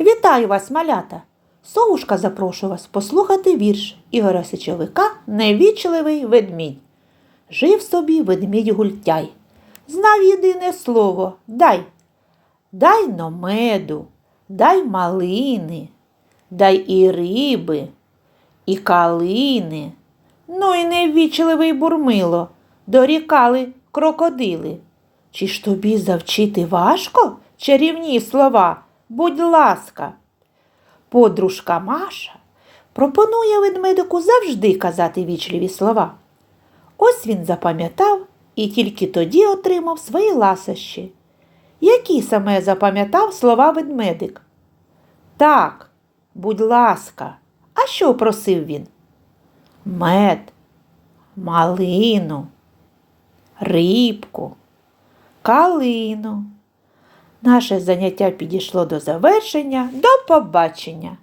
Вітаю вас, малята! Совушка запрошую вас послухати вірш Ігоря Сичовика Невічливий ведмідь. Жив собі ведмідь гультяй. Знав єдине слово дай. Дай но меду, дай малини, дай і риби, і калини. Ну і невічливий бурмило, дорікали крокодили. Чи ж тобі завчити важко чарівні слова? Будь ласка. Подружка Маша пропонує ведмедику завжди казати вічливі слова. Ось він запам'ятав і тільки тоді отримав свої ласощі. Які саме запам'ятав слова ведмедик? Так, будь ласка, а що просив він? Мед, малину, рибку, калину. Наше заняття підійшло до завершення. До побачення!